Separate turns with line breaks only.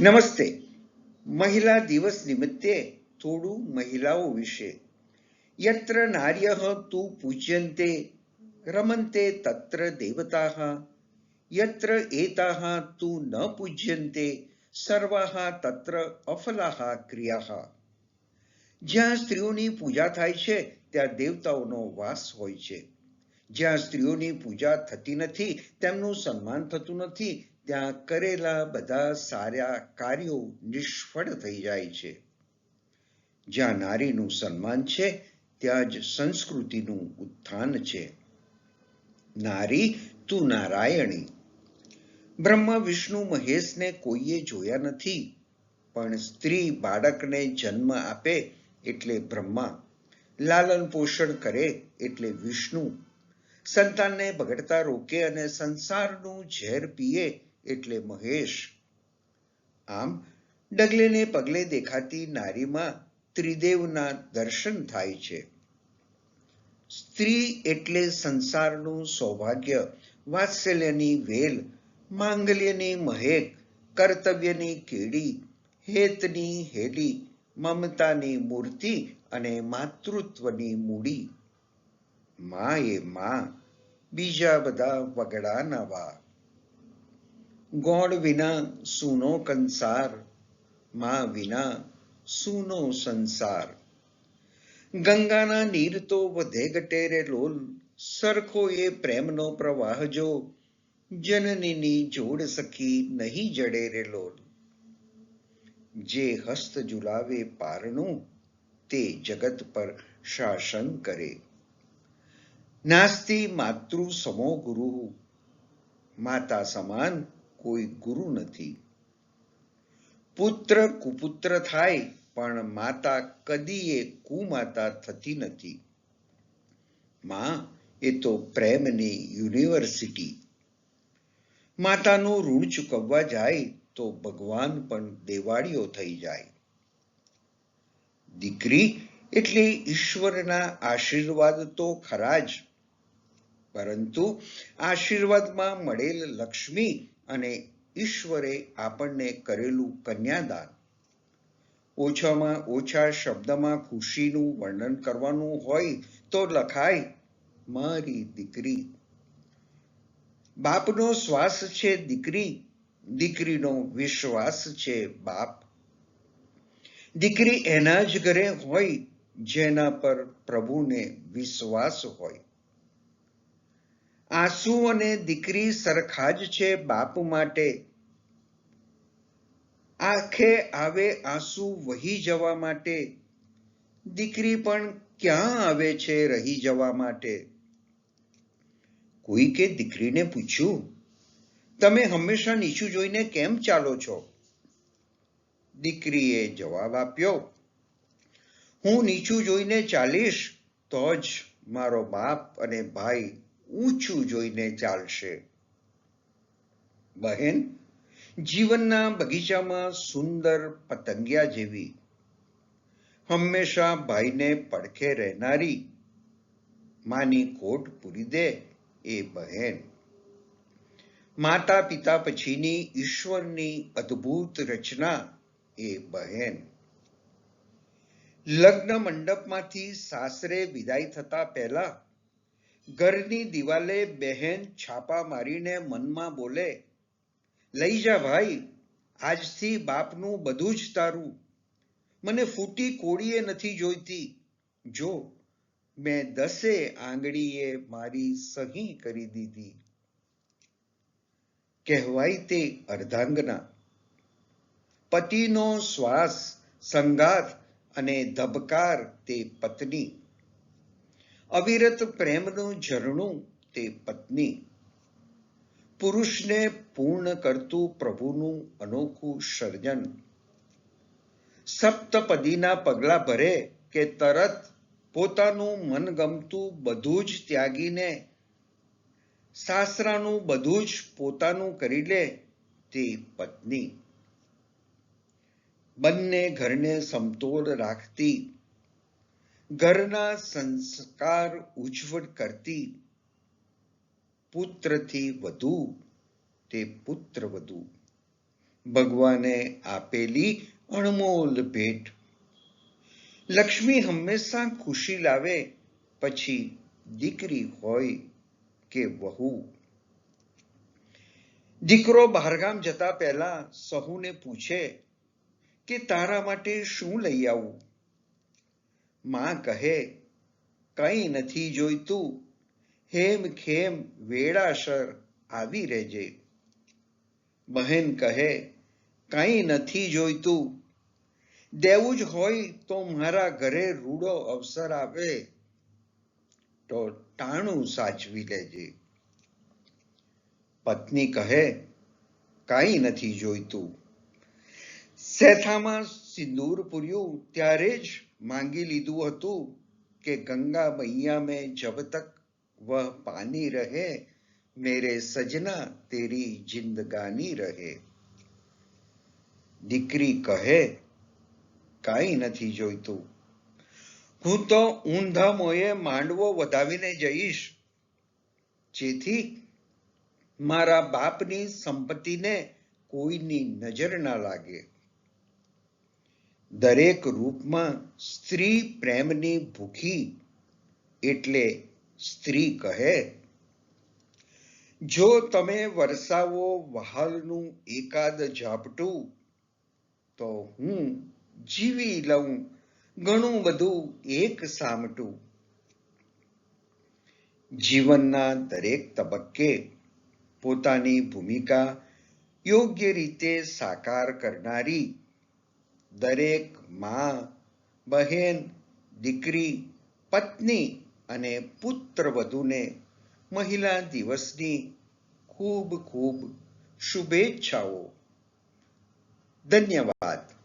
નમસ્તે. મહિલા દિવસ નિમિત્તે થોડું મહિલાઓ વિશે. યત્ર નાર્ય તુ પૂજ્યન્તે રમન્તે તત્ર દેવતા. યત્ર એતા તુ ન પૂજ્યન્તે સર્વા તત્ર અફલા ક્રિયા. જ્યાં સ્ત્રીઓની પૂજા થાય છે, ત્યાં દેવતાઓનો વાસ હોય છે. જ્યાં સ્ત્રીઓની પૂજા થતી નથી, તેમનું સન્માન થતું નથી ત્યાં કરેલા બધા સારા કાર્યો નિષ્ફળ થઈ જાય છે. જ્યાં નારીનું સન્માન છે, ત્યાં જ સંસ્કૃતિનું ઉત્થાન છે. નારી, તું નારાયણી. બ્રહ્મા, વિષ્ણુ, મહેશને કોઈએ જોયા નથી, પણ સ્ત્રી બાળકને જન્મ આપે એટલે બ્રહ્મા. લાલન પોષણ કરે એટલે વિષ્ણુ. સંતાનને બગડતા રોકે અને સંસારનું ઝેર પીએ એટલે મહેશ. આમ ડગલે ને પગલે દેખાતી નારીમાં ત્રિદેવના દર્શન થાય છે. સ્ત્રી એટલે સંસારનું સૌભાગ્ય, વાત્સલ્યની વેલ, માંગલ્યની મહેક, કર્તવ્યની કેડી, હેતની હેલી, મમતાની મૂર્તિ અને માતૃત્વની મૂડી. મા એ મા, બીજા બધા વગડા નવા ગોળ વિના સૂનો કંસાર, માં વિના સૂનો સંસાર. ગંગાના નીર તો વધે ઘટે લોલ, સરખો એ પ્રેમનો પ્રવાહ જો, જનનીની જોડ સખી નહીં જડે રે લોલ. જે હસ્ત ઝુલાવે પારણું, તે જગત પર શાસન કરે. નાસ્તી માતૃ સમો ગુરુ, માતા સમાન કોઈ ગુરુ નથી. પુત્ર કુપુત્ર થાય, પણ માતા કદીએ કુમાતા થતી નથી. માં, એ તો પ્રેમની યુનિવર્સિટી. માતાનું ઋણ ચૂકવવા જાય, તો ભગવાન પણ દેવાળીઓ થઈ જાય. દીકરી એટલે ઈશ્વરના આશીર્વાદ તો ખરા જ. પરંતુ આશીર્વાદમાં મળેલ લક્ષ્મી અને ઈશ્વરે આપણને કરેલું કન્યાદાન. ઓછામાં ઓછા શબ્દમાં ખુશીનું વર્ણન કરવાનું હોય તો લખાય, મારી દીકરી. બાપનો શ્વાસ છે દીકરી, દીકરીનો વિશ્વાસ છે બાપ. દીકરી એના જ ઘરે હોય જેના પર પ્રભુને વિશ્વાસ હોય. આંસુ અને દીકરી સરખા જ છે બાપ માટે. આંખે આવે આંસુ વહી જવા માટે. દીકરી પણ ક્યાં આવે છે રહી જવા માટે? કોઈકે દીકરીને પૂછ્યું, તમે હંમેશા નીચું જોઈને કેમ ચાલો છો? દીકરીએ જવાબ આપ્યો, હું નીચું જોઈને ચાલીશ તો જ મારો બાપ અને ભાઈ ઊંચું જોઈને ચાલશે. બહેન, જીવનના બગીચામાં સુંદર પતંગિયા જેવી, હંમેશા ભાઈને પડખે રહેનારી, માની કોટ પૂરી દે એ બહેન. માતા પિતા પછીની ઈશ્વરની અદ્ભુત રચના એ બહેન. લગ્ન મંડપમાંથી સાસરે વિદાય થતા પહેલા ઘરની દિવાલે બહેન છાપા મારીને મનમાં બોલે, લઈ જા ભાઈ, આજથી બાપનું બધું જ તારું. મને ફૂટી કોળીએ નથી જોઈતી. જો, મેં દસે આંગળીએ મારી સહી કરી દીધી. કહેવાય તે અર્ધાંગના. પતિનો શ્વાસ, સંગાથ અને ધબકાર તે પત્ની અવિરત પ્રેમનું ઝરણું તે પત્ની. પુરુષને પૂર્ણ કરતું પ્રભુનું અનોખું સર્જન. સપ્તપદીના પગલા ભરે કે તરત પોતાનું મનગમતું બધું જ ત્યાગીને, સાસરાનું બધું જ પોતાનું કરી લે તે પત્ની. બંને ઘરને સમતોલ રાખતી ઘરના સંસ્કાર ઉજ્જવળ કરતી પુત્રથી વધુ તે પુત્ર વધુ. ભગવાને આપેલી અણમોલ ભેટ. લક્ષ્મી હંમેશા ખુશી લાવે, પછી દીકરી હોય કે વહુ. દીકરો બહારગામ જતા પહેલા સહુને પૂછે કે તારા માટે શું લઈ આવું? માં કહે, કંઈ નથી જોઈતું. હેમ ખેમ વેળાસર આવી રહેજે. બહેન કહે, કંઈ નથી જોઈતું. દેવું જ હોય તો મારા ઘરે રૂડો અવસર આવે. તો ટાણું સાચવી લેજે. પત્ની કહે, કાંઈ નથી જોઈતું. સેથામાં સિંદૂર પૂર્યું, ત્યારે જ માંગી લીધું હતું કે, ગંગા મૈયા મેં જબ તક વહ પાની રહે, મેરે સજના તેરી જિંદગાની રહે. દીકરી કહે, કાંઈ નથી જોઈતું. હું તો ઊંધા મોયે માંડવો વધાવીને જઈશ, જેથી મારા બાપની સંપત્તિને કોઈની નજર ના લાગે. દરેક રૂપમાં સ્ત્રી પ્રેમની ભૂખી એટલે સ્ત્રી કહે, જો તમે વરસાવો વહાલનું એકાદ ઝાપટું, તો હું જીવી લઉં ઘણું બધું એક સામટું. જીવનના દરેક તબક્કે પોતાની ભૂમિકા યોગ્ય રીતે સાકાર કરનારી દરેક મા બહેન દીકરી પત્ની અને પુત્ર વધુને મહિલા દિવસની ખૂબ ખૂબ શુભેચ્છાઓ. ધન્યવાદ.